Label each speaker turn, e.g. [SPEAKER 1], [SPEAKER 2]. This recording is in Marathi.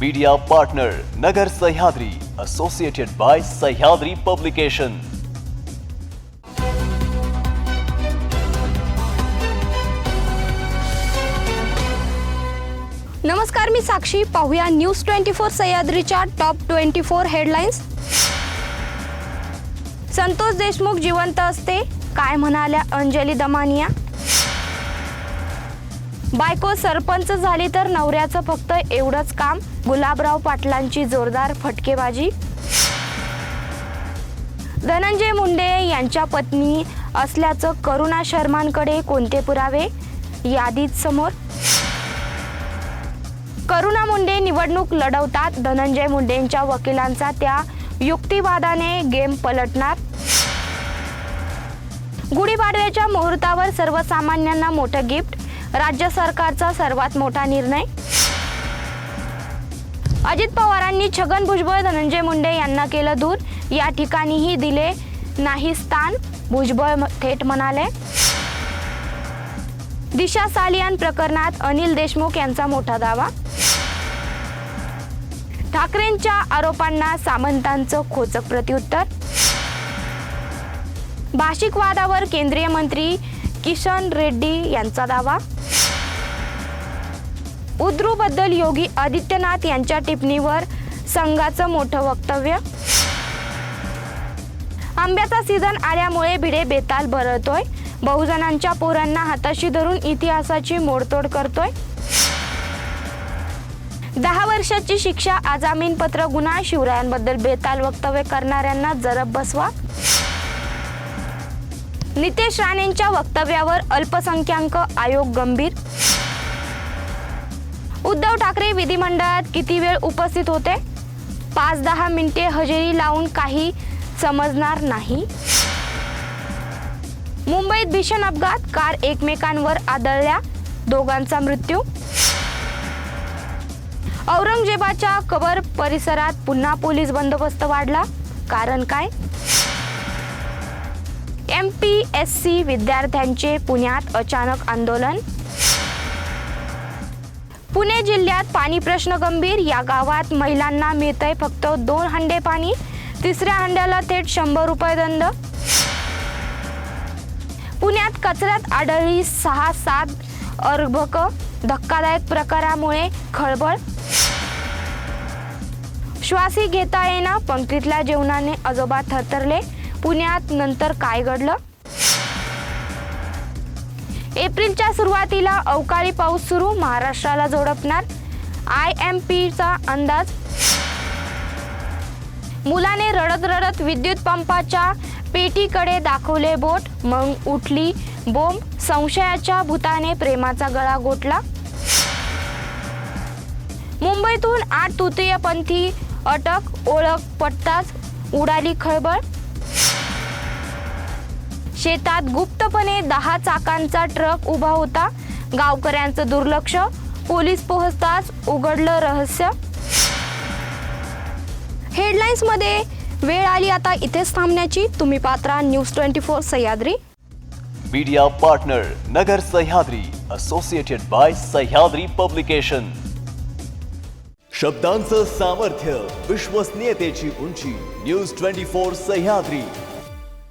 [SPEAKER 1] Media partner Nagar Sahyadri associated by Sahyadri publication
[SPEAKER 2] नमस्कार मी साक्षी. पाहूया न्यूज ट्वेंटी फोर सह्याद्रीच्या top twenty four headlines Santosh Deshmukh जिवंत असते काय म्हणाल्या अंजली दमानिया? बायको सरपंच झाली तर नवऱ्याचं फक्त एवढंच काम? गुलाबराव पाटलांची जोरदार फटकेबाजी? धनंजय मुंडे यांच्या पत्नी असल्याचं करुणा शर्मांकडे कोणते पुरावे? यादीत समोर. करुणा मुंडे निवडणूक लढवतात. धनंजय मुंडेंच्या वकिलांचा त्या युक्तिवादाने गेम पलटणार. गुढीपाडव्याच्या मुहूर्तावर सर्वसामान्यांना मोठं गिफ्ट? राज्य सरकारचा सर्वात मोठा निर्णय? अजित पवारांनी छगन भुजबळ धनंजय मुंडे यांना केलं दूर. या ठिकाणीही दिले नाही स्थान भुजबळ थेट म्हणाले. दिशा सालियान प्रकरणात अनिल देशमुख यांचा मोठा दावा. ठाकरेंच्या आरोपांना सामंतांचं खोचक प्रत्युत्तर. भाषिक वादावर केंद्रीय मंत्री किशन रेड्डी यांचा दावा. उद्रूबद्दल योगी आदित्यनाथ यांच्या टिप्पणीवर संघाचं मोठं वक्तव्य? आंब्याचा सीझन आल्यामुळे भिडे बेताल बरळतोय. बहुजनांच्या पोरांना हाताशी धरून इतिहासाची मोडतोड करतोय. दहा वर्षाची शिक्षा आजामीनपत्र गुन्हा शिवरायांबद्दल बेताल वक्तव्य करणाऱ्यांना जरब बसवा. नितेश राणेंच्या वक्तव्यावर अल्पसंख्याक आयोग गंभीर उद्धव ठाकरे विधिमंडळात किती वेळ उपस्थित होते? पाच दहा मिनिटे हजेरी लावून काही समजणार नाही. मुंबईत भीषण अपघात कार एकमेकांवर आदळल्या दोघांचा मृत्यू. औरंगजेबाच्या कबर परिसरात पुन्हा पोलीस बंदोबस्त वाढला. कारण काय? एम पी एस सी विद्यार्थ्यांचे पुण्यात अचानक आंदोलन. पुणे जिल्ह्यात पाणी प्रश्न गंभीर. या गावात महिलांना मिळतंय फक्त दोन हंडे पाणी. तिसऱ्या हंड्याला थेट शंभर रुपये दंड. पुण्यात कचऱ्यात आढळली सहा सात अर्भक. धक्कादायक प्रकारामुळे खळबळ. श्वासही घेता येईना. पंक्तीतल्या जेवणाने आजोबा थरथरले. पुण्यात नंतर काय घडलं? एप्रिलच्या सुरुवातीला अवकाळी पाऊस सुरू महाराष्ट्राला झोडपणार आय एम पीचा अंदाज. मुलाने रडत रडत विद्युत पंपाच्या पेटीकडे दाखवले बोट. मग उठली बोंब संशयाच्या भूताने प्रेमाचा गळा गोठला. मुंबईतून आठ तृतीयपंथी अटक ओळख पटताच उडाली खळबळ. शेतात गुप्तपणे दहा चाकांचा ट्रक उभा होता. गावकऱ्यांचं दुर्लक्ष. पोलीस पोहोचताच उघडलं रहस्य. हेडलाईन्समध्ये वेळ आली आता इथेच थांबण्याची. तुम्ही Patra news twenty four Sahyadri.
[SPEAKER 1] Media partner Nagar Sahyadri associated by Sahyadri publication शब्दांचं सामर्थ्य विश्वसनीयतेची उंची न्यूज ट्वेंटी फोर सह्याद्री.